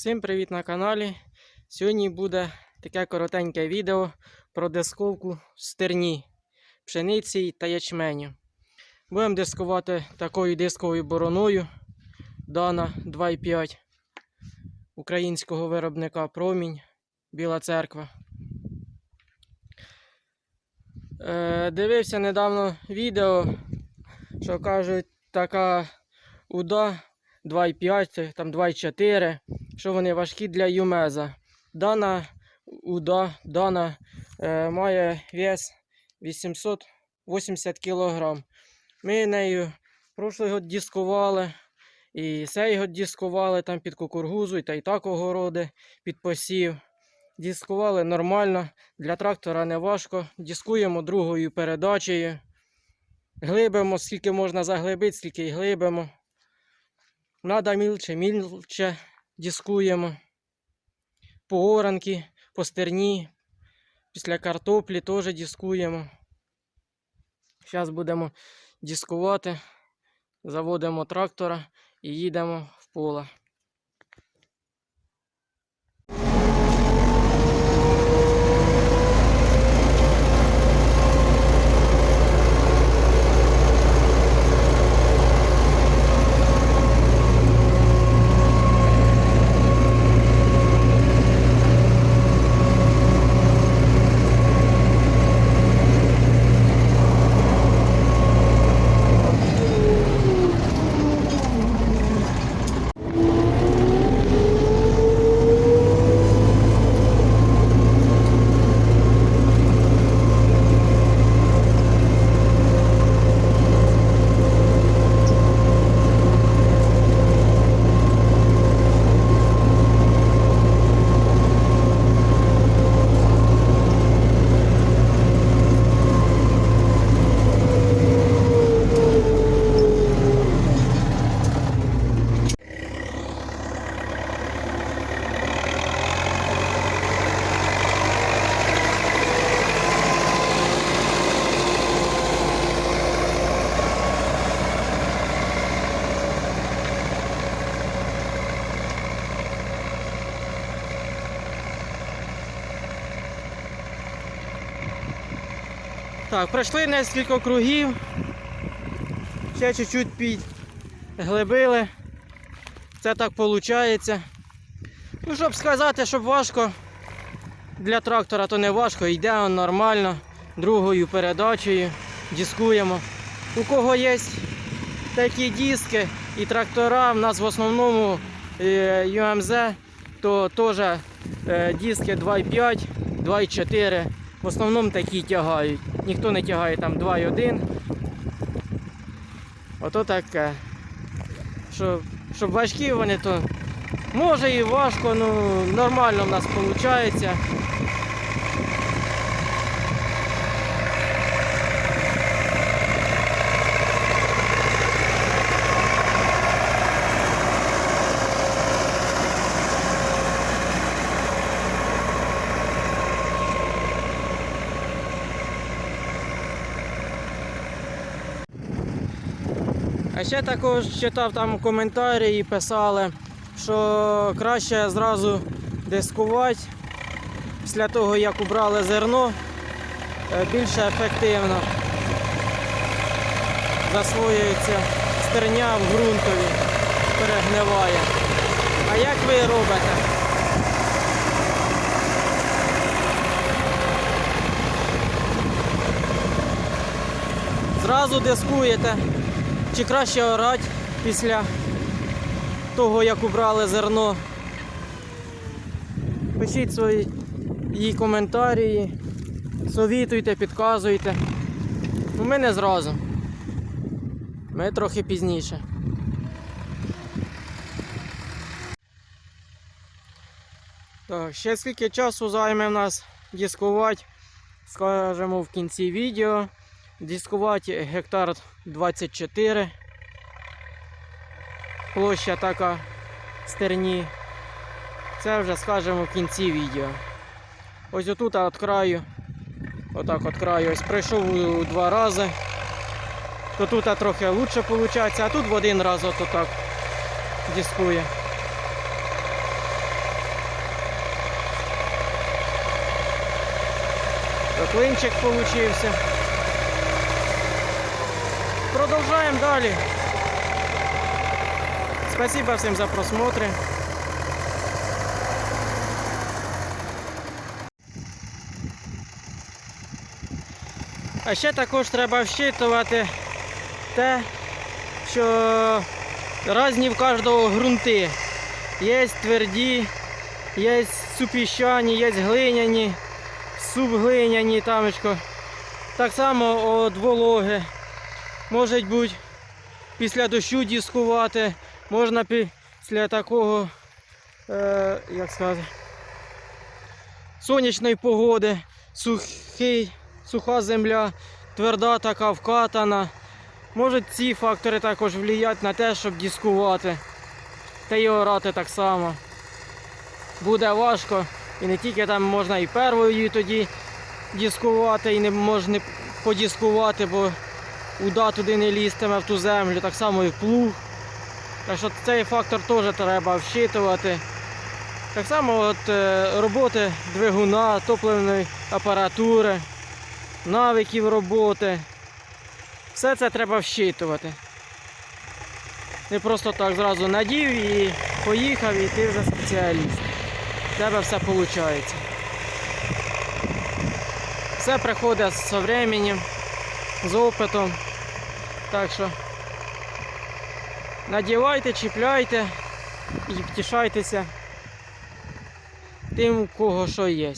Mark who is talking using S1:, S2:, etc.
S1: Всім привіт на каналі. Сьогодні буде таке коротеньке відео про дисковку стерні, пшениці та ячменю. Будемо дискувати такою дисковою бороною Дана 2.5 українського виробника Промінь Біла Церква. Е, дивився недавно відео, що кажуть, така уда 2,5, там 2,4, що вони важкі для юмеза. Дана уда, дана е, має вес 880 кг. Ми нею прошлий год дискували, і цей год дискували там під кукургузу, і та й так огороди під посів. Дискували нормально, для трактора не важко. Дискуємо другою передачею. Глибимо, скільки можна заглибити, скільки й глибимо. Надо мільче, мільче дискуємо. По оранки, по стерні, після картоплі теж дискуємо. Зараз будемо дискувати, заводимо трактора і їдемо в поле. Так, пройшли нескільки кругів. Ще чуть-чуть підглибили. Це так виходить. Ну, щоб сказати, щоб важко. Для трактора то не важко, йде він нормально. Другою передачею. Дискуємо. У кого є такі диски і трактора, в нас в основному е, UMZ, то теж е, диски 2.5, 2.4. В основному такі тягають. Ніхто не тягає там 2,1. Ото таке. Щоб, щоб важкі вони, то може і важко, ну нормально в нас виходить. А ще також читав там коментарі і писали, що краще зразу дискувати після того, як убрали зерно, е, більше ефективно засвоюється стерня в ґрунтові, перегниває. А як ви робите? Зразу дискуєте. Чи краще орати після того, як убрали зерно? Пишіть свої коментарі, совітуйте, підказуйте. Ну, ми не зразу. Ми трохи пізніше. Так, ще скільки часу займе в нас дискувати, скажемо в кінці відео. Дискувати гектар 24. Площа така стерні. Це вже скажемо в кінці відео. Ось отут от краю, отак от краю, ось прийшов два рази. То тут трохи лучше виходить, а тут в один раз отак дискує. Клинчик получився. Продовжаємо далі. Спасибо всім за просмотри. А ще також треба вщитувати те, що різні в кожного ґрунти. Є тверді, є супіщані, є глиняні, субглиняні тамочко. Так само від вологи. Може бути після дощу дискувати, можна після такого, е, як сказати, сонячної погоди, сухий, суха земля, тверда така вкатана. Можуть ці фактори також впливати на те, щоб дискувати. Та й орати так само. Буде важко. І не тільки там можна і первою тоді дискувати, і не можна подіскувати, бо уда туди не лізтиме в ту землю, так само і плуг. Так що цей фактор теж треба вщитувати. Так само от, е, роботи двигуна, топливної апаратури, навиків роботи. Все це треба вщитувати. Не просто так зразу надів і поїхав, і ти вже спеціаліст. В тебе все виходить. Все приходить з часом, з опитом. Так що надівайте, чіпляйте і втішайтеся тим, у кого що є.